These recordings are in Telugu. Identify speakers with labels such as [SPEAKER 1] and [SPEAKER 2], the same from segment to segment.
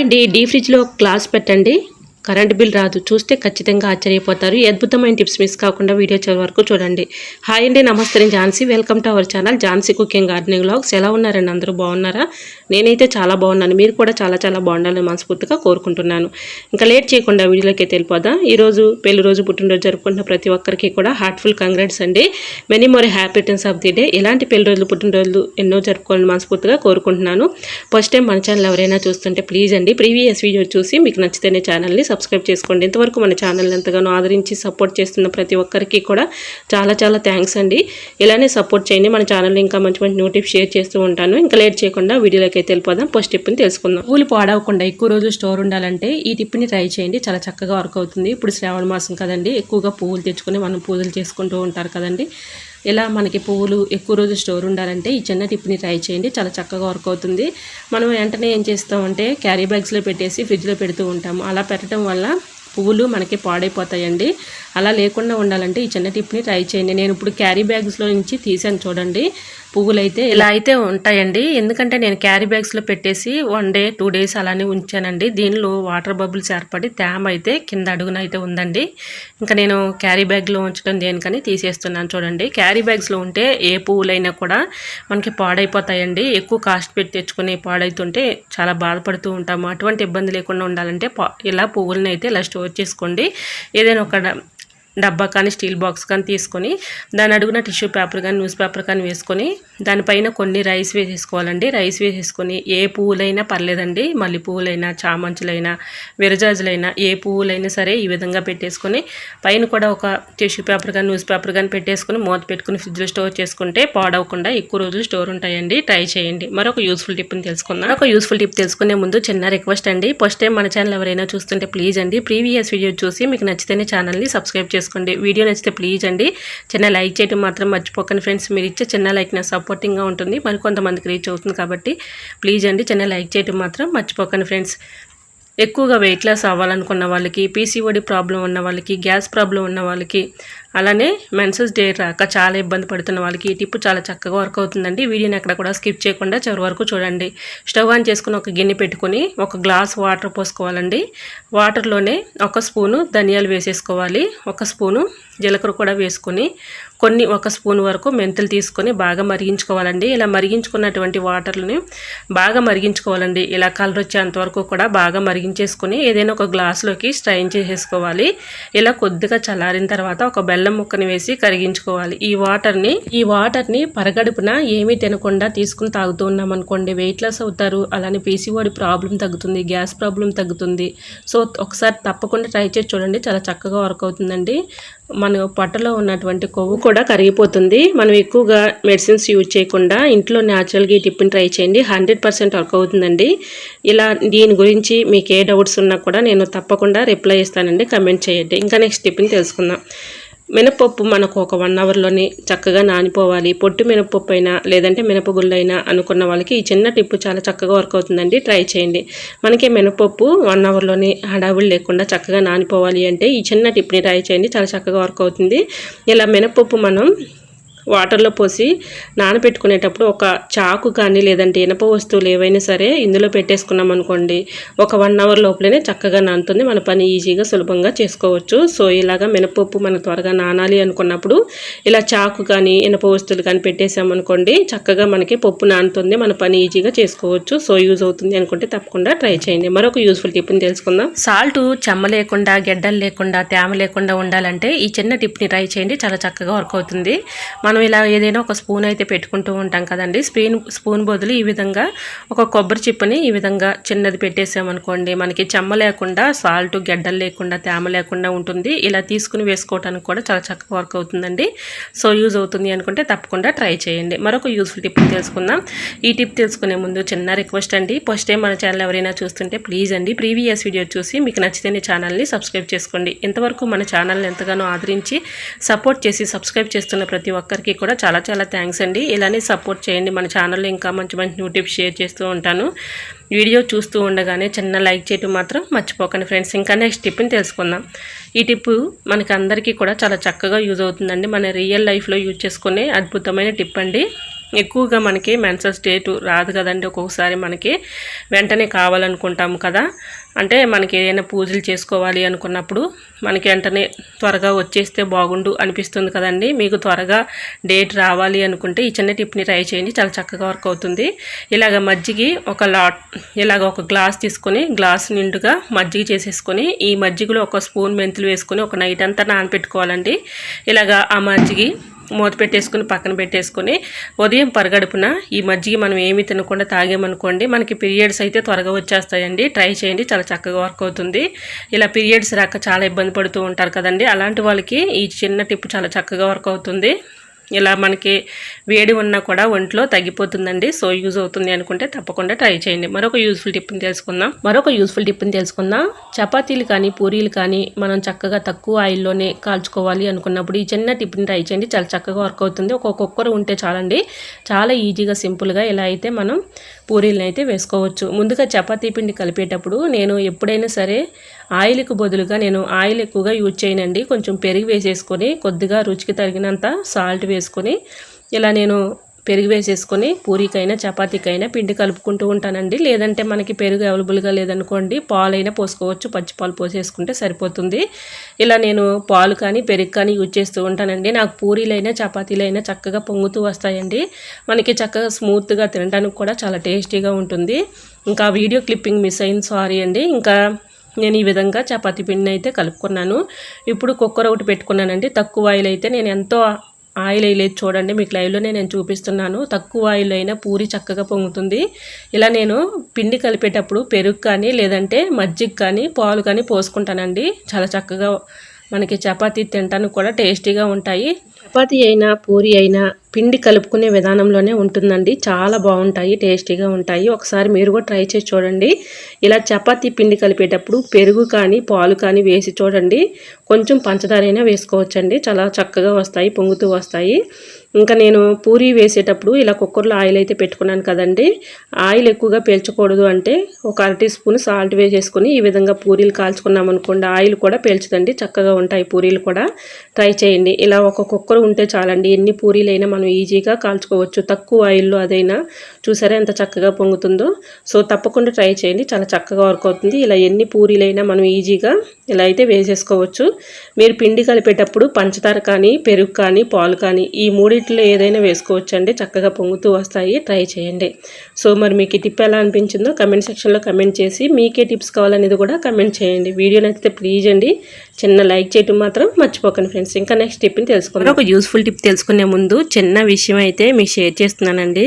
[SPEAKER 1] అండి డీ ఫ్రిడ్జ్లో క్లాస్ పెట్టండి. కరెంట్ బిల్ రాదు. చూస్తే ఖచ్చితంగా ఆశ్చర్యపోతారు. ఈ అద్భుతమైన టిప్స్ మిస్ కాకుండా వీడియో చివరి వరకు చూడండి. హాయ్ అండి నమస్తే నేను Jhansi welcome to our channel Jhansi cooking gardening vlogs. ఎలా ఉన్నారండి? అందరూ బాగున్నారా? నేనైతే చాలా బాగున్నాను. మీరు కూడా చాలా చాలా బాగుండాలని మనస్ఫూర్తిగా కోరుకుంటున్నాను. ఇంకా లేట్ చేయకుండా వీడియోలోకి వెళ్ళిపోదాం. ఈరోజు పెళ్ళి రోజు పుట్టినరోజు జరుపుకుంటున్న ప్రతి ఒక్కరికి కూడా హార్ట్ఫుల్ కంగ్రాట్స్ అండి. Many more happy returns of the day. ఇలాంటి పెళ్ళి రోజులు పుట్టినరోజులు ఎన్నో జరుపుకోవాలని మనస్ఫూర్తిగా కోరుకుంటున్నాను. ఫస్ట్ టైం మన ఛానల్ ఎవరైనా చూస్తుంటే ప్లీజ్ అండి ప్రీవియస్ వీడియో చూసి మీకు నచ్చితేనే ఛానల్ని సబ్స్క్రైబ్ చేసుకోండి. ఇంతవరకు మన ఛానల్ ఎంతగానో ఆదరించి సపోర్ట్ చేస్తున్న ప్రతి ఒక్కరికి కూడా చాలా చాలా థ్యాంక్స్ అండి. ఇలానే సపోర్ట్ చేయండి. మన ఛానల్ ఇంకా మంచి మంచి నోటిఫ్ షేర్ చేస్తూ ఉంటాను. ఇంకా లేట్ చేయకుండా వీడియోలోకి అయితే వెళ్ళిపోదాం. ఫస్ట్ టిప్ని తెలుసుకుందాం. పూలు పాడవకుండా ఎక్కువ రోజులు స్టోర్ ఉండాలంటే ఈ టిప్ని ట్రై చేయండి. చాలా చక్కగా వర్క్ అవుతుంది. ఇప్పుడు శ్రావణ మాసం కదండి. ఎక్కువగా పువ్వులు తెచ్చుకొని మనం పూజలు చేసుకుంటూ ఉంటారు కదండి. ఇలా మనకి పువ్వులు ఎక్కువ రోజు స్టోర్ ఉండాలంటే ఈ చిన్న టిప్ని ట్రై చేయండి. చాలా చక్కగా వర్క్ అవుతుంది. మనం వెంటనే ఏం చేస్తామంటే క్యారీ బ్యాగ్స్లో పెట్టేసి ఫ్రిడ్జ్లో పెడుతూ ఉంటాము. అలా పెట్టడం వల్ల పువ్వులు మనకి పాడైపోతాయండి. అలా లేకుండా ఉండాలంటే ఈ చిన్న టిప్ని ట్రై చేయండి. నేను ఇప్పుడు క్యారీ బ్యాగ్స్లో నుంచి తీసాను చూడండి. పువ్వులు అయితే ఇలా అయితే ఉంటాయండి. ఎందుకంటే నేను క్యారీ బ్యాగ్స్లో పెట్టేసి వన్ డే టూ డేస్ అలానే ఉంచానండి. దీనిలో వాటర్ బబుల్స్ ఏర్పడి తేమ అయితే కింద అడుగున అయితే ఉందండి. ఇంకా నేను క్యారీ బ్యాగ్లో ఉంచడం దేనికని తీసేస్తున్నాను చూడండి. క్యారీ బ్యాగ్స్లో ఉంటే ఏ పువ్వులైనా కూడా మనకి పాడైపోతాయండి. ఎక్కువ కాస్ట్ పెట్టి తెచ్చుకుని పాడైతుంటే చాలా బాధపడుతూ ఉంటాము. అటువంటి ఇబ్బంది లేకుండా ఉండాలంటే ఇలా పువ్వులను అయితే ఇలా స్టోర్ చేసుకోండి. ఏదైనా ఒక డబ్బా కానీ స్టీల్ బాక్స్ కానీ తీసుకొని దాని అడుగున టిష్యూ పేపర్ కానీ న్యూస్ పేపర్ కానీ వేసుకొని దానిపైన కొన్ని రైస్ వేసేసుకోవాలండి. రైస్ వేసేసుకొని ఏ పువ్వులైనా పర్లేదండి. మళ్ళీ పువ్వులైనా చామంచులైనా విరజాజులైనా ఏ పువ్వులైనా సరే ఈ విధంగా పెట్టేసుకొని పైన కూడా ఒక టిష్యూ పేపర్ కానీ న్యూస్ పేపర్ కానీ పెట్టేసుకొని మూత పెట్టుకుని ఫ్రిడ్జ్లో స్టోర్ చేసుకుంటే పాడవకుండా ఎక్కువ రోజులు స్టోర్ ఉంటాయండి. ట్రై చేయండి. మరొక యూస్ఫుల్ టిప్ని తెలుసుకుందాం. ఒక యూస్ఫుల్ టిప్ తెలుసుకునే ముందు చిన్న రిక్వెస్ట్ అండి. ఫస్ట్ టైం మన ఛానల్ ఎవరైనా చూస్తుంటే ప్లీజ్ అండి. ప్రీవియస్ వీడియో చూసి మీకు నచ్చితేనే ఛానల్ని సబ్స్క్రైబ్ చేసుకోండి. చేసుకోండి. వీడియో నచ్చితే ప్లీజ్ అండి. చిన్న లైక్ చేయడం మాత్రం మర్చిపోకండి ఫ్రెండ్స్. మీరు ఇచ్చే చిన్న లైక్ నా సపోర్టింగ్గా ఉంటుంది. మరి కొంతమందికి రీచ్ అవుతుంది కాబట్టి ప్లీజ్ అండి. చిన్న లైక్ చేయడం మాత్రం మర్చిపోకండి ఫ్రెండ్స్. ఎక్కువగా వెయిట్ లాస్ అవ్వాలనుకున్న వాళ్ళకి పీసీఓడి ప్రాబ్లం ఉన్న వాళ్ళకి గ్యాస్ ప్రాబ్లం ఉన్న వాళ్ళకి అలానే మెన్సెస్ డే రాక చాలా ఇబ్బంది పడుతున్న వాళ్ళకి ఈ టిప్ చాలా చక్కగా వర్క్ అవుతుందండి. వీడియోని ఎక్కడ కూడా స్కిప్ చేయకుండా చివరి వరకు చూడండి. స్టవ్ ఆన్ చేసుకుని ఒక గిన్నె పెట్టుకుని ఒక గ్లాస్ వాటర్ పోసుకోవాలండి. వాటర్లోనే ఒక స్పూను ధనియాలు వేసేసుకోవాలి. ఒక స్పూను జీలకర్ర కూడా వేసుకొని కొన్ని ఒక స్పూన్ వరకు మెంతులు తీసుకొని బాగా మరిగించుకోవాలండి. ఇలా మరిగించుకున్నటువంటి వాటర్ని బాగా మరిగించుకోవాలండి. ఇలా కలర్ వచ్చేంత వరకు కూడా బాగా మరిగించేసుకొని ఏదైనా ఒక గ్లాస్లోకి స్ట్రైన్ చేసేసుకోవాలి. ఇలా కొద్దిగా చల్లారిన తర్వాత ఒక బెల్లం బెల్లం ముక్కని వేసి కరిగించుకోవాలి. ఈ వాటర్ని ఈ వాటర్ని పరగడుపున ఏమీ తినకుండా తీసుకుని తాగుతూ ఉన్నాం అనుకోండి. వెయిట్ లాస్ అవుతారు. అలానే పీసీఓడి ప్రాబ్లం తగ్గుతుంది. గ్యాస్ ప్రాబ్లం తగ్గుతుంది. సో ఒకసారి తప్పకుండా ట్రై చేసి చూడండి. చాలా చక్కగా వర్క్ అవుతుందండి. మన పొట్టలో ఉన్నటువంటి కొవ్వు కూడా కరిగిపోతుంది. మనం ఎక్కువగా మెడిసిన్స్ యూజ్ చేయకుండా ఇంట్లో న్యాచురల్గా ఈ టిప్ని ట్రై చేయండి. హండ్రెడ్ పర్సెంట్ వర్క్ అవుతుందండి. ఇలా దీని గురించి మీకు ఏ డౌట్స్ ఉన్నా కూడా నేను తప్పకుండా రిప్లై ఇస్తానండి. కమెంట్ చేయండి. ఇంకా నెక్స్ట్ టిప్ని తెలుసుకుందాం. మినపప్పు మనకు ఒక వన్ అవర్లోనే చక్కగా నానిపోవాలి. పొట్టు మినపప్పు అయినా లేదంటే మినపగుళ్ళు అయినా అనుకున్న వాళ్ళకి ఈ చిన్న టిప్పు చాలా చక్కగా వర్క్ అవుతుందండి. ట్రై చేయండి. మనకి మినపప్పు వన్ అవర్లోనే హడావులు లేకుండా చక్కగా నానిపోవాలి అంటే ఈ చిన్న టిప్ని ట్రై చేయండి. చాలా చక్కగా వర్క్ అవుతుంది. ఇలా మినపప్పు మనం వాటర్లో పోసి నానబెట్టుకునేటప్పుడు ఒక చాకు కానీ లేదంటే ఇనప వస్తువులు ఏవైనా సరే ఇందులో పెట్టేసుకున్నాం అనుకోండి ఒక వన్ అవర్ లోపలనే చక్కగా నానుతుంది. మన పని ఈజీగా సులభంగా చేసుకోవచ్చు. సో ఇలాగా మినపప్పు మనం త్వరగా నానాలి అనుకున్నప్పుడు ఇలా చాకు కానీ ఇనప వస్తువులు కానీ పెట్టేసామనుకోండి చక్కగా మనకి పప్పు నానుతుంది. మన పని ఈజీగా చేసుకోవచ్చు. సో యూజ్ అవుతుంది అనుకుంటే తప్పకుండా ట్రై చేయండి. మరొక యూస్ఫుల్ టిప్ని తెలుసుకుందాం. సాల్ట్ చెమ్మ లేకుండా గెడ్డలు లేకుండా తేమ లేకుండా ఉండాలంటే ఈ చిన్న టిప్ని ట్రై చేయండి. చాలా చక్కగా వర్క్ అవుతుంది. మన మనం ఇలా ఏదైనా ఒక స్పూన్ అయితే పెట్టుకుంటూ ఉంటాం కదండి. స్పూన్ స్పూన్ బదులు ఈ విధంగా ఒక కొబ్బరి చిప్పని ఈ విధంగా చిన్నది పెట్టేసామనుకోండి మనకి చెమ్మ లేకుండా సాల్ట్ గడ్డలు లేకుండా తేమ లేకుండా ఉంటుంది. ఇలా తీసుకుని వేసుకోవడానికి కూడా చాలా చక్కగా వర్క్ అవుతుందండి. సో యూజ్ అవుతుంది అనుకుంటే తప్పకుండా ట్రై చేయండి. మరొక యూస్ఫుల్ టిప్ తెలుసుకుందాం. ఈ టిప్ తెలుసుకునే ముందు చిన్న రిక్వెస్ట్ అండి. ఫస్ట్ టైం మన ఛానల్ ఎవరైనా చూస్తుంటే ప్లీజ్ అండి ప్రీవియస్ వీడియో చూసి మీకు నచ్చితేనే ఛానల్ని సబ్స్క్రైబ్ చేసుకోండి. ఇంతవరకు మన ఛానల్ని ఎంతగానో ఆదరించి సపోర్ట్ చేసి సబ్స్క్రైబ్ చేస్తున్న ప్రతి ఒక్కరికి అందరికీ కూడా చాలా చాలా థ్యాంక్స్ అండి. ఇలానే సపోర్ట్ చేయండి మన ఛానల్లో ఇంకా మంచి మంచి న్యూ టిప్స్ షేర్ చేస్తూ ఉంటాను. వీడియో చూస్తూ ఉండగానే చిన్న లైక్ చేయటం మాత్రం మర్చిపోకండి ఫ్రెండ్స్ ఇంకా నెక్స్ట్ టిప్ని తెలుసుకుందాం. ఈ టిప్పు మనకి అందరికీ కూడా చాలా చక్కగా యూజ్ అవుతుందండి. మన రియల్ లైఫ్లో యూజ్ చేసుకునే అద్భుతమైన టిప్ అండి. ఎక్కువగా మనకి మెన్సల్ స్టేట్ రాదు కదండి. ఒక్కొక్కసారి మనకి వెంటనే కావాలనుకుంటాము కదా. అంటే మనకి ఏదైనా పూజలు చేసుకోవాలి అనుకున్నప్పుడు మనకి వెంటనే త్వరగా వచ్చేస్తే బాగుండు అనిపిస్తుంది కదండి. మీకు త్వరగా డేట్ రావాలి అనుకుంటే ఈ చిన్న టిప్ని ట్రై చేయండి. చాలా చక్కగా వర్క్ అవుతుంది. ఇలాగ మజ్జిగి ఒక లాట్ ఇలాగ ఒక గ్లాస్ తీసుకొని గ్లాస్ నిండుగా మజ్జిగ చేసేసుకొని ఈ మజ్జిగలో ఒక స్పూన్ మెంతులు వేసుకొని ఒక నైట్ అంతా నానపెట్టుకోవాలండి. ఇలాగ ఆ మజ్జిగి మూత పెట్టేసుకుని పక్కన పెట్టేసుకొని ఉదయం పరగడుపున ఈ మజ్జిగ మనం ఏమి తినకుండా తాగామనుకోండి మనకి పీరియడ్స్ అయితే త్వరగా వచ్చేస్తాయండి. ట్రై చేయండి చాలా చక్కగా వర్క్ అవుతుంది. ఇలా పీరియడ్స్ రాక చాలా ఇబ్బంది పడుతూ ఉంటారు కదండి. అలాంటి వాళ్ళకి ఈ చిన్న టిప్ చాలా చక్కగా వర్క్ అవుతుంది. ఇలా మనకి వేడి ఉన్నా కూడా ఒంట్లో తగ్గిపోతుందండి. సో యూజ్ అవుతుంది అనుకుంటే తప్పకుండా ట్రై చేయండి. మరొక యూస్ఫుల్ టిప్ని తెలుసుకుందాం. మరొక యూస్ఫుల్ టిప్ని తెలుసుకుందాం. చపాతీలు కానీ పూరీలు కానీ మనం చక్కగా తక్కువ ఆయిల్లోనే కాల్చుకోవాలి అనుకున్నప్పుడు ఈ చిన్న టిప్ని ట్రై చేయండి. చాలా చక్కగా వర్క్ అవుతుంది. ఒక కుక్కర్ ఉంటే చాలండి. చాలా ఈజీగా సింపుల్గా ఇలా అయితే మనం పూరీలను అయితే వేసుకోవచ్చు. ముందుగా చపాతీ పిండి కలిపేటప్పుడు నేను ఎప్పుడైనా సరే ఆయిల్కి బదులుగా నేను ఆయిల్ ఎక్కువగా యూజ్ చేయనండి. కొంచెం పెరిగి వేసేసుకొని కొద్దిగా రుచికి తగినంత సాల్ట్ వేసుకొని ఇలా నేను పెరుగు వేసేసుకొని పూరికైనా చపాతీకైనా పిండి కలుపుకుంటూ ఉంటానండి. లేదంటే మనకి పెరుగు అవైలబుల్గా లేదనుకోండి పాలైనా పోసుకోవచ్చు. పచ్చి పాలు పోసేసుకుంటే సరిపోతుంది. ఇలా నేను పాలు కానీ పెరుగు కానీ యూజ్ చేస్తూ ఉంటానండి. నాకు పూరీలైనా చపాతీలైనా చక్కగా పొంగుతూ వస్తాయండి. మనకి చక్కగా స్మూత్గా తినడానికి కూడా చాలా టేస్టీగా ఉంటుంది. ఇంకా వీడియో క్లిప్పింగ్ మిస్ అయింది. సారీ అండి. ఇంకా నేను ఈ విధంగా చపాతీ పిండిని అయితే కలుపుకున్నాను. ఇప్పుడు కుక్కర్ ఒకటి పెట్టుకున్నానండి. తక్కువ ఆయిల్ అయితే నేను ఎంతో ఆయిల్ వేయలేదు చూడండి మీకు లైవ్లోనే నేను చూపిస్తున్నాను. తక్కువ ఆయిల్ అయినా పూరి చక్కగా పొంగుతుంది. ఇలా నేను పిండి కలిపేటప్పుడు పెరుగు కానీ లేదంటే మజ్జిగ కానీ పాలు కానీ పోసుకుంటానండి. చాలా చక్కగా మనకి చపాతీ తినడానికి కూడా టేస్టీగా ఉంటాయి. చపాతీ అయినా పూరి అయినా పిండి కలుపుకునే విధానంలోనే ఉంటుందండి. చాలా బాగుంటాయి టేస్టీగా ఉంటాయి. ఒకసారి మీరు కూడా ట్రై చేసి చూడండి. ఇలా చపాతీ పిండి కలిపేటప్పుడు పెరుగు కానీ పాలు కానీ వేసి చూడండి. కొంచెం పంచదారైనా వేసుకోవచ్చండి. చాలా చక్కగా వస్తాయి పొంగుతూ వస్తాయి. ఇంకా నేను పూరి వేసేటప్పుడు ఇలా కుక్కర్లో ఆయిల్ అయితే పెట్టుకున్నాను కదండి. ఆయిల్ ఎక్కువగా పేల్చకూడదు అంటే ఒక అర టీ స్పూన్ సాల్ట్ వేసేసుకొని ఈ విధంగా పూరీలు కాల్చుకున్నాం అనుకోండి ఆయిల్ కూడా పీల్చదండి. చక్కగా ఉంటాయి పూరీలు కూడా. ట్రై చేయండి. ఇలా ఒక కుక్కర్ ఉంటే చాలండి. ఎన్ని పూరీలైనా మనం ఈజీగా కాల్చుకోవచ్చు. తక్కువ ఆయిల్లో అదైనా చూసారా ఎంత చక్కగా పొంగుతుందో. సో తప్పకుండా ట్రై చేయండి. చాలా చక్కగా వర్క్ అవుతుంది. ఇలా ఎన్ని పూరీలైనా మనం ఈజీగా ఇలా అయితే వేసేసుకోవచ్చు. మీరు పిండి కలిపేటప్పుడు పంచదార కానీ పెరుగు కానీ పాలు కానీ ఈ మూడింటిలో ఏదైనా వేసుకోవచ్చండి. చక్కగా పొంగుతూ వస్తాయి. ట్రై చేయండి. సో మరి మీకు ఈ టిప్ ఎలా అనిపించిందో కమెంట్ సెక్షన్లో కమెంట్ చేసి మీకే టిప్స్ కావాలనేది కూడా కమెంట్ చేయండి. వీడియో నచ్చితే ప్లీజ్ అండి. చిన్న లైక్ చేయటం మాత్రం మర్చిపోకండి ఫ్రెండ్స్. ఇంకా నెక్స్ట్ టిప్ని తెలుసుకుందాం. ఒక యూస్ఫుల్ టిప్ తెలుసుకునే ముందు చిన్న విషయం అయితే మీకు షేర్ చేస్తున్నానండి.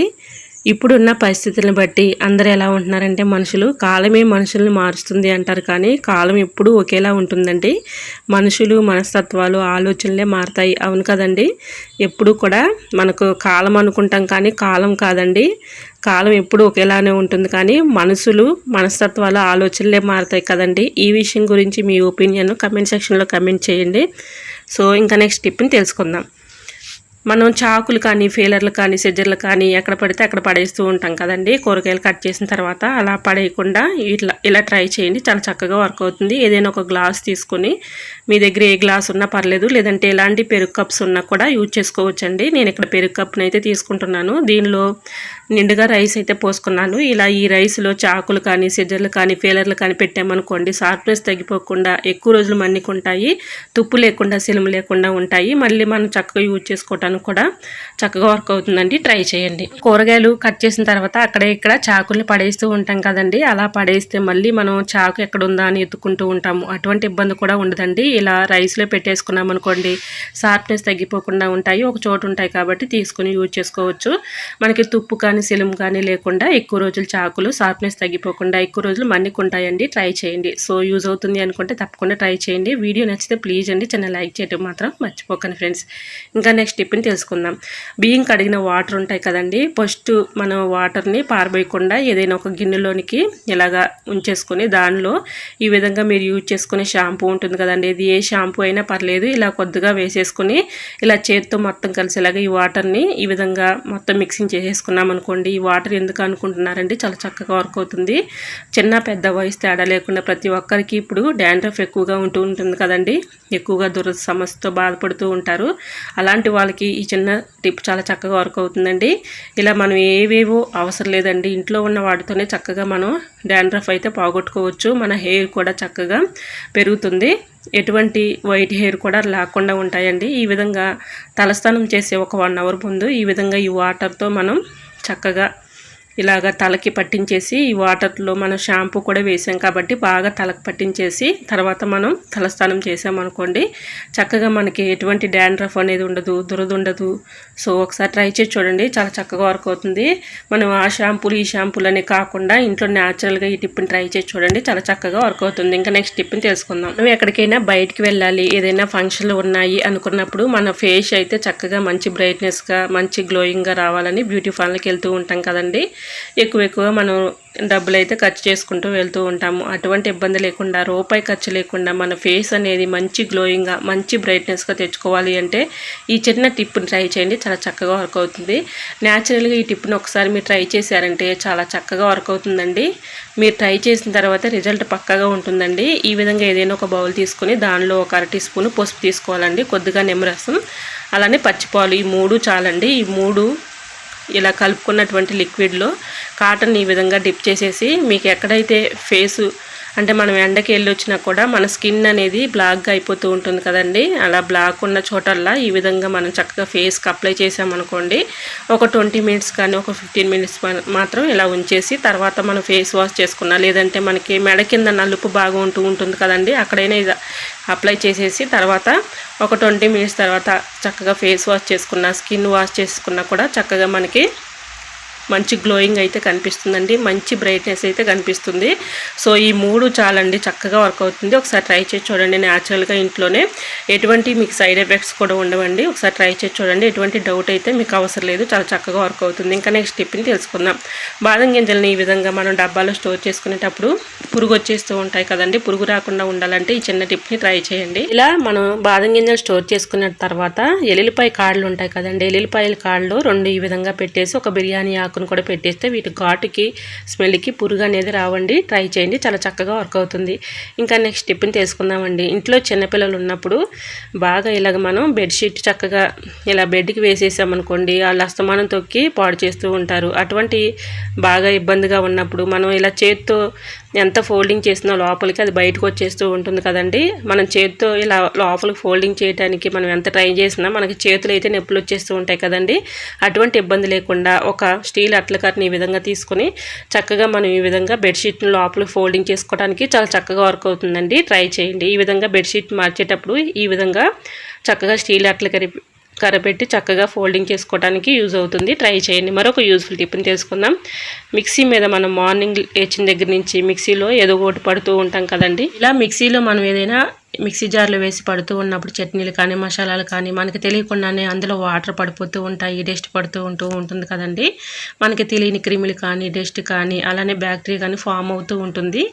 [SPEAKER 1] ఇప్పుడున్న పరిస్థితులను బట్టి అందరూ ఎలా ఉంటున్నారంటే మనుషులు కాలమే మనుషుల్ని మారుస్తుంది అంటారు కానీ కాలం ఎప్పుడూ ఒకేలా ఉంటుందండి. మనుషులు మనస్తత్వాలు ఆలోచనలే మారుతాయి. అవును కదండి? ఎప్పుడు కూడా మనకు కాలం అనుకుంటాం కానీ కాలం కాదండి. కాలం ఎప్పుడు ఒకేలానే ఉంటుంది కానీ మనసులు మనస్తత్వాలు ఆలోచనలే మారుతాయి కదండి. ఈ విషయం గురించి మీ ఒపీనియన్ కమెంట్ సెక్షన్లో కమెంట్ చేయండి. సో ఇంకా నెక్స్ట్ టిప్ని తెలుసుకుందాం. మనం చాకులు కానీ ఫీలర్లు కానీ సెజ్జర్లు కానీ ఎక్కడ పడితే అక్కడ పడేస్తూ ఉంటాం కదండి. కూరగాయలు కట్ చేసిన తర్వాత అలా పడేయకుండా ఇట్లా ఇలా ట్రై చేయండి. చాలా చక్కగా వర్క్ అవుతుంది. ఏదైనా ఒక గ్లాస్ తీసుకొని మీ దగ్గర ఏ గ్లాస్ ఉన్నా పర్లేదు లేదంటే ఎలాంటి పెరుగు కప్స్ ఉన్నా కూడా యూజ్ చేసుకోవచ్చండి. నేను ఇక్కడ పెరుగు కప్ని అయితే తీసుకుంటున్నాను. దీనిలో నిండుగా రైస్ అయితే పోసుకున్నాను. ఇలా ఈ రైస్లో చాకులు కానీ సిజర్లు కానీ ఫీలర్లు కానీ పెట్టామనుకోండి షార్ప్నెస్ తగ్గిపోకుండా ఎక్కువ రోజులు మన్నికుంటాయి. తుప్పు లేకుండా సిలుము లేకుండా ఉంటాయి. మళ్ళీ మనం చక్కగా యూజ్ చేసుకోవటానికి కూడా చక్కగా వర్క్ అవుతుందండి. ట్రై చేయండి. కూరగాయలు కట్ చేసిన తర్వాత అక్కడ ఇక్కడ చాకుల్ని పడేస్తూ ఉంటాం కదండి. అలా పడేస్తే మళ్ళీ మనం చాకు ఎక్కడ ఉందా అని ఎత్తుకుంటూ ఉంటాము. అటువంటి ఇబ్బంది కూడా ఉండదండి. ఇలా రైస్లో పెట్టేసుకున్నాం అనుకోండి షార్ప్నెస్ తగ్గిపోకుండా ఉంటాయి. ఒక చోటు ఉంటాయి కాబట్టి తీసుకుని యూజ్ చేసుకోవచ్చు. మనకి తుప్పు కానీ సిలుము కానీ లేకుండా ఎక్కువ రోజులు చాకులు షార్ప్నెస్ తగ్గిపోకుండా ఎక్కువ రోజులు మన్నికుంటాయండి ట్రై చేయండి. సో యూజ్ అవుతుంది అనుకుంటే తప్పకుండా ట్రై చేయండి. వీడియో నచ్చితే ప్లీజ్ అండి. చిన్న లైక్ చేయడం మాత్రం మర్చిపోకండి ఫ్రెండ్స్ ఇంకా నెక్స్ట్ టిప్ని తెలుసుకుందాం. బియ్యం కడిగిన వాటర్ ఉంటాయి కదండి ఫస్ట్ మనం వాటర్ని పారబోయకుండా ఏదైనా ఒక గిన్నెలోనికి ఇలాగా ఉంచేసుకొని దానిలో ఈ విధంగా మీరు యూజ్ చేసుకునే షాంపూ ఉంటుంది కదండి. ఇది ఏ షాంపూ అయినా పర్లేదు ఇలా కొద్దిగా వేసేసుకుని ఇలా చేతితో మొత్తం కలిసేలాగా ఈ వాటర్ని ఈ విధంగా మొత్తం మిక్సింగ్ చేసేసుకున్నాం అనుకోండి. ఈ వాటర్ ఎందుకు అనుకుంటున్నారండి? చాలా చక్కగా వర్క్ అవుతుంది. చిన్న పెద్ద వయసు తేడా లేకుండా ప్రతి ఒక్కరికి ఇప్పుడు డాండ్రఫ్ ఎక్కువగా ఉంటూ ఉంటుంది కదండి. ఎక్కువగా దురద సమస్యతో బాధపడుతూ ఉంటారు. అలాంటి వాళ్ళకి మనకి ఈ చిన్న టిప్ చాలా చక్కగా వర్క్ అవుతుందండి. ఇలా మనం ఏవేవో అవసరం లేదండి. ఇంట్లో ఉన్న వాటితోనే చక్కగా మనం డాండ్రఫ్ అయితే పోగొట్టుకోవచ్చు. మన హెయిర్ కూడా చక్కగా పెరుగుతుంది. ఎటువంటి వైట్ హెయిర్ కూడా లేకుండా ఉంటాయండి. ఈ విధంగా తలస్నానం చేసే ఒక వన్ అవర్ ముందు ఈ విధంగా ఈ వాటర్తో మనం చక్కగా ఇలాగ తలకి పట్టించేసి ఈ వాటర్లో మనం షాంపూ కూడా వేసాం కాబట్టి బాగా తలకి పట్టించేసి తర్వాత మనం తలస్నానం చేసామనుకోండి చక్కగా మనకి ఎటువంటి డాండ్రఫ్ అనేది ఉండదు దురద ఉండదు. సో ఒకసారి ట్రై చేసి చూడండి చాలా చక్కగా వర్క్ అవుతుంది. మనం ఆ షాంపూలు ఈ షాంపూలు అనే కాకుండా ఇంట్లో న్యాచురల్గా ఈ టిప్ని ట్రై చేసి చూడండి చాలా చక్కగా వర్క్ అవుతుంది. ఇంకా నెక్స్ట్ టిప్ని తెలుసుకుందాం. మనం ఎక్కడికైనా బయటికి వెళ్ళాలి ఏదైనా ఫంక్షన్లు ఉన్నాయి అనుకున్నప్పుడు మన ఫేస్ అయితే చక్కగా మంచి బ్రైట్నెస్గా మంచి గ్లోయింగ్గా రావాలని బ్యూటీ పార్లర్కి వెళ్తూ ఉంటాం కదండి. ఎక్కువ ఎక్కువ మనం డబ్బులు అయితే ఖర్చు చేసుకుంటూ వెళ్తూ ఉంటాము. అటువంటి ఇబ్బంది లేకుండా రూపాయి ఖర్చు లేకుండా మన ఫేస్ అనేది మంచి గ్లోయింగ్గా మంచి బ్రైట్నెస్గా తెచ్చుకోవాలి అంటే ఈ చిన్న టిప్ని ట్రై చేయండి. చాలా చక్కగా వర్క్ అవుతుంది. న్యాచురల్గా ఈ టిప్ని ఒకసారి మీరు ట్రై చేశారంటే చాలా చక్కగా వర్క్ అవుతుందండి. మీరు ట్రై చేసిన తర్వాత రిజల్ట్ పక్కగా ఉంటుందండి. ఈ విధంగా ఏదైనా ఒక బౌల్ తీసుకొని దానిలో ఒక అర టీ స్పూన్ పసుపు తీసుకోవాలండి. కొద్దిగా నిమ్మరసం అలానే పచ్చిపాలు. ఈ మూడు చాలండి. ఈ మూడు ఇలా కలుపుకున్నటువంటి లిక్విడ్లో కాటన్ ఈ విధంగా డిప్ చేసేసి మీకు ఎక్కడైతే ఫేసు అంటే మనం ఎండకి వెళ్ళి వచ్చినా కూడా మన స్కిన్ అనేది బ్లాక్గా అయిపోతూ ఉంటుంది కదండి. అలా బ్లాక్ ఉన్న చోటల్లా ఈ విధంగా మనం చక్కగా ఫేస్కి అప్లై చేసామనుకోండి ఒక ట్వంటీ మినిట్స్ కానీ ఒక ఫిఫ్టీన్ మినిట్స్ మాత్రం ఇలా ఉంచేసి తర్వాత మనం ఫేస్ వాష్ చేసుకున్నా లేదంటే మనకి మెడ కింద నలుపు బాగా ఉంటూ ఉంటుంది కదండి అక్కడైనా ఇది అప్లై చేసేసి తర్వాత ఒక ట్వంటీ మినిట్స్ తర్వాత చక్కగా ఫేస్ వాష్ చేసుకున్న స్కిన్ వాష్ చేసుకున్నా కూడా చక్కగా మనకి మంచి గ్లోయింగ్ అయితే కనిపిస్తుందండి. మంచి బ్రైట్నెస్ అయితే కనిపిస్తుంది. సో ఈ మూడు చాలండి. చక్కగా వర్క్ అవుతుంది. ఒకసారి ట్రై చేసి చూడండి. న్యాచురల్గా ఇంట్లోనే ఎటువంటి మీకు సైడ్ ఎఫెక్ట్స్ కూడా ఉండవండి. ఒకసారి ట్రై చేసి చూడండి. ఎటువంటి డౌట్ అయితే మీకు అవసరం లేదు. చాలా చక్కగా వర్క్ అవుతుంది. ఇంకా నెక్స్ట్ టిప్ని తెలుసుకుందాం. బాదం గింజల్ని ఈ విధంగా మనం డబ్బాలో స్టోర్ చేసుకునేటప్పుడు పురుగు వచ్చేస్తూ ఉంటాయి కదండి. పురుగు రాకుండా ఉండాలంటే ఈ చిన్న టిప్ని ట్రై చేయండి. ఇలా మనం బాదం గింజలు స్టోర్ చేసుకున్న తర్వాత ఎల్లుల్లిపాయ కాళ్ళు ఉంటాయి కదండి. ఎల్లుల్లిపాయల కాళ్ళు రెండు ఈ విధంగా పెట్టేసి ఒక బిర్యానీ ఆకు ఆకును కూడా పెట్టేస్తే వీటి ఘాటుకి స్మెల్కి పురుగు అనేది రావండి. ట్రై చేయండి. చాలా చక్కగా వర్క్ అవుతుంది. ఇంకా నెక్స్ట్ టిప్ని తీసుకుందామండి. ఇంట్లో చిన్నపిల్లలు ఉన్నప్పుడు బాగా ఇలాగ మనం బెడ్షీట్ చక్కగా ఇలా బెడ్కి వేసేసామనుకోండి వాళ్ళు అస్తమానం తొక్కి పాడు చేస్తూ ఉంటారు. అటువంటి బాగా ఇబ్బందిగా ఉన్నప్పుడు మనం ఇలా చేత్తో ఎంత ఫోల్డింగ్ చేసినా లోపలికి అది బయటకు వచ్చేస్తూ ఉంటుంది కదండి. మనం చేతితో ఇలా లోపలికి ఫోల్డింగ్ చేయడానికి మనం ఎంత ట్రై చేసినా మనకి చేతులు అయితే నొప్పులు వచ్చేస్తూ ఉంటాయి కదండి. అటువంటి ఇబ్బంది లేకుండా ఒక స్టీల్ అట్లకర్ని ఈ విధంగా తీసుకొని చక్కగా మనం ఈ విధంగా బెడ్షీట్ని లోపలికి ఫోల్డింగ్ చేసుకోవడానికి చాలా చక్కగా వర్క్ అవుతుందండి. ట్రై చేయండి. ఈ విధంగా బెడ్షీట్ మార్చేటప్పుడు ఈ విధంగా చక్కగా స్టీల్ అట్లకరి కరపెట్టి చక్కగా ఫోల్డింగ్ చేసుకోవడానికి యూజ్ అవుతుంది. ట్రై చేయండి. మరొక యూజ్ఫుల్ టిప్ని తెలుసుకుందాం. మిక్సీ మీద మనం మార్నింగ్ లేచిన దగ్గర నుంచి మిక్సీలో ఏదో ఒకటి పడుతూ ఉంటాం కదండి. ఇలా మిక్సీలో మనం ఏదైనా మిక్సీ జార్లో వేసి పడుతూ ఉన్నప్పుడు చట్నీలు కానీ మసాలాలు కానీ మనకి తెలియకుండానే అందులో వాటర్ పడిపోతూ ఉంటాయి డస్ట్ పడుతూ ఉంటూ ఉంటుంది కదండి. మనకి తెలియని క్రిములు కానీ డస్ట్ కానీ అలానే బ్యాక్టీరియా కానీ ఫామ్ అవుతూ ఉంటుంది.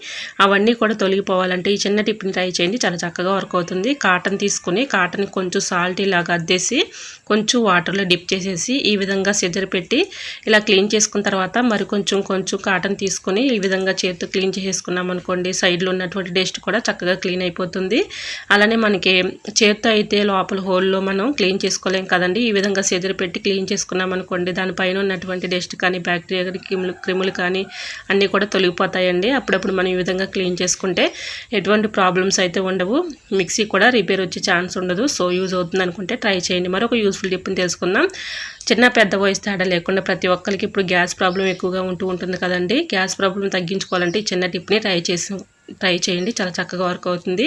[SPEAKER 1] అవన్నీ కూడా తొలగిపోవాలంటే ఈ చిన్న టిప్ని ట్రై చేయండి. చాలా చక్కగా వర్క్ అవుతుంది. కాటన్ తీసుకుని కాటన్ కొంచెం సాల్ట్ ఇలాగా అద్దేసి కొంచెం వాటర్లో డిప్ చేసేసి ఈ విధంగా సిజర్ పెట్టి ఇలా క్లీన్ చేసుకున్న తర్వాత మరి కొంచెం కొంచెం కాటన్ తీసుకొని ఈ విధంగా చేతితో క్లీన్ చేసేసుకున్నాం అనుకోండి సైడ్లో ఉన్నటువంటి డస్ట్ కూడా చక్కగా క్లీన్ అయిపోతుంది. అలానే మనకి చేత్తో అయితే లోపల హోల్లో మనం క్లీన్ చేసుకోలేం కదండి. ఈ విధంగా సెదిరి పెట్టి క్లీన్ చేసుకున్నాం అనుకోండి దానిపైన ఉన్నటువంటి డస్ట్ కానీ బ్యాక్టీరియా కానీ క్రిములు క్రిములు కానీ అన్నీ కూడా తొలగిపోతాయండి. అప్పుడప్పుడు మనం ఈ విధంగా క్లీన్ చేసుకుంటే ఎటువంటి ప్రాబ్లమ్స్ అయితే ఉండవు. మిక్సీ కూడా రిపేర్ వచ్చే ఛాన్స్ ఉండదు. సో యూజ్ అవుతుంది అనుకుంటే ట్రై చేయండి. మరొక యూస్ఫుల్ టిప్ని తెలుసుకుందాం. చిన్న పెద్ద వయసు తేడా లేకుండా ప్రతి ఒక్కరికి ఇప్పుడు గ్యాస్ ప్రాబ్లం ఎక్కువగా ఉంటూ ఉంటుంది కదండి. గ్యాస్ ప్రాబ్లం తగ్గించుకోవాలంటే చిన్న టిప్ని ట్రై చేసి ట్రై చేయండి. చాలా చక్కగా వర్క్ అవుతుంది.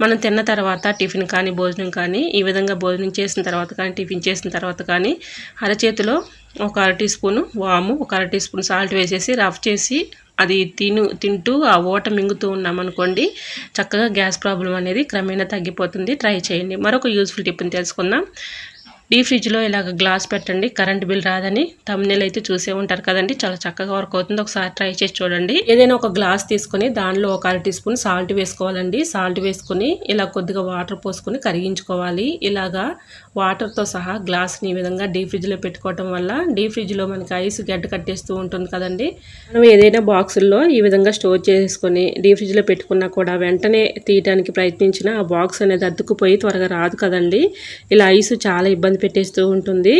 [SPEAKER 1] మనం తిన్న తర్వాత టిఫిన్ కానీ భోజనం కానీ ఈ విధంగా భోజనం చేసిన తర్వాత కానీ టిఫిన్ చేసిన తర్వాత కానీ అరచేతిలో ఒక అర టీ స్పూను వాము ఒక అర టీ స్పూన్ సాల్ట్ వేసేసి రఫ్ చేసి అది తిను తింటూ ఆ ఓట మింగుతూ ఉన్నామనుకోండి చక్కగా గ్యాస్ ప్రాబ్లం అనేది క్రమేణా తగ్గిపోతుంది. ట్రై చేయండి. మరొక యూజ్ఫుల్ టిప్ని తెలుసుకుందాం. డీ ఫ్రిడ్జ్లో ఇలాగ గ్లాస్ పెట్టండి కరెంట్ బిల్ రాదని తమ్నెల్ అయితే చూసే ఉంటారు కదండి. చాలా చక్కగా వర్క్ అవుతుంది. ఒకసారి ట్రై చేసి చూడండి. ఏదైనా ఒక గ్లాస్ తీసుకొని దానిలో ఒక అర టీ స్పూన్ సాల్ట్ వేసుకోవాలండి. సాల్ట్ వేసుకొని ఇలా కొద్దిగా వాటర్ పోసుకొని కరిగించుకోవాలి. ఇలాగా వాటర్తో సహా గ్లాస్ని ఈ విధంగా డీ ఫ్రిడ్జ్లో పెట్టుకోవటం వల్ల డీ ఫ్రిడ్జ్లో మనకి ఐస్ గడ్డ కట్టేస్తూ ఉంటుంది కదండి. మనం ఏదైనా బాక్సుల్లో ఈ విధంగా స్టోర్ చేసుకొని డీ ఫ్రిడ్జ్లో పెట్టుకున్నా కూడా వెంటనే తీయడానికి ప్రయత్నించిన ఆ బాక్స్ అనేది అద్దుకుపోయి త్వరగా రాదు కదండి. ఇలా ఐస్ చాలా ఇబ్బంది ఇబ్బంది పెట్టేస్తూ ఉంటుంది.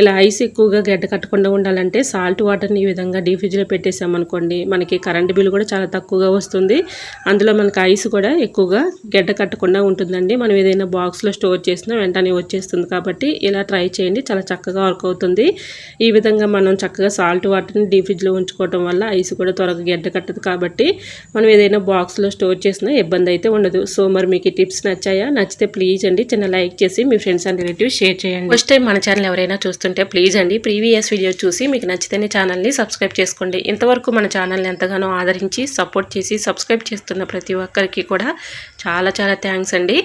[SPEAKER 1] ఇలా ఐస్ ఎక్కువగా గడ్డ కట్టకుండా ఉండాలంటే సాల్ట్ వాటర్ని ఈ విధంగా డీ ఫ్రిడ్జ్లో పెట్టేసామనుకోండి మనకి కరెంట్ బిల్ కూడా చాలా తక్కువగా వస్తుంది. అందులో మనకి ఐస్ కూడా ఎక్కువగా గడ్డ కట్టకుండా ఉంటుందండి. మనం ఏదైనా బాక్స్లో స్టోర్ చేసినా వెంటనే వచ్చేస్తుంది. కాబట్టి ఇలా ట్రై చేయండి. చాలా చక్కగా వర్క్ అవుతుంది. ఈ విధంగా మనం చక్కగా సాల్ట్ వాటర్ని డీ ఫ్రిడ్జ్లో ఉంచుకోవడం వల్ల ఐస్ కూడా త్వరగా గడ్డ కట్టదు కాబట్టి మనం ఏదైనా బాక్స్లో స్టోర్ చేసినా ఇబ్బంది అయితే ఉండదు. సో మరి మీకు ఈ టిప్స్ నచ్చాయా? నచ్చితే ప్లీజ్ అండి చిన్న లైక్ చేసి మీ ఫ్రెండ్స్ అండ్ రిలేటివ్స్ షేర్ చేయండి. ఫస్ట్ టైం మన ఛానల్ ఎవరైనా చూస్తుంటే ప్లీజ్ అండి ప్రీవియస్ వీడియో చూసి మీకు నచ్చితేనే ఛానల్ని సబ్స్క్రైబ్ చేసుకోండి. ఇంతవరకు మన ఛానల్ని ఎంతగానో ఆదరించి సపోర్ట్ చేసి సబ్స్క్రైబ్ చేస్తున్న ప్రతి ఒక్కరికి కూడా చాలా చాలా థ్యాంక్స్ అండి.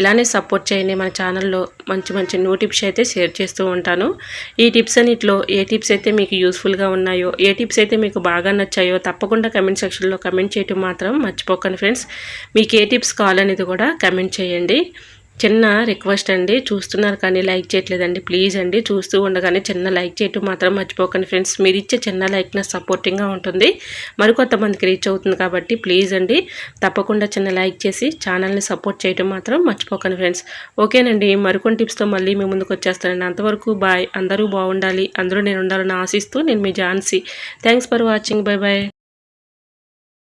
[SPEAKER 1] ఇలానే సపోర్ట్ చేయండి మన ఛానల్లో మంచి మంచి న్యూ టిప్స్ అయితే షేర్ చేస్తూ ఉంటాను. ఈ టిప్స్ అన్నిట్లో ఏ టిప్స్ అయితే మీకు యూస్ఫుల్గా ఉన్నాయో ఏ టిప్స్ అయితే మీకు బాగా నచ్చాయో తప్పకుండా కమెంట్ సెక్షన్లో కమెంట్ చేయటం మాత్రం మర్చిపోకండి ఫ్రెండ్స్ మీకు ఏ టిప్స్ కావాలనేది కూడా కమెంట్ చేయండి. చిన్న రిక్వెస్ట్ అండి. చూస్తున్నారు కానీ లైక్ చేయట్లేదండి. ప్లీజ్ అండి. చూస్తూ ఉండగానే చిన్న లైక్ చేయటం మాత్రం మర్చిపోకండి ఫ్రెండ్స్. మీరు ఇచ్చే చిన్న లైక్ నా సపోర్టింగ్గా ఉంటుంది. మరికొంతమందికి రీచ్ అవుతుంది కాబట్టి ప్లీజ్ అండి. తప్పకుండా చిన్న లైక్ చేసి ఛానల్ని సపోర్ట్ చేయటం మాత్రం మర్చిపోకండి ఫ్రెండ్స్. ఓకేనండి. మరికొన్ని టిప్స్తో మళ్ళీ మీ ముందుకు వచ్చేస్తానండి. అంతవరకు బాయ్. అందరూ బాగుండాలి. అందరూ నేను ఉండాలని ఆశిస్తూ నేను మీ Jhansi. Thanks for watching. Bye bye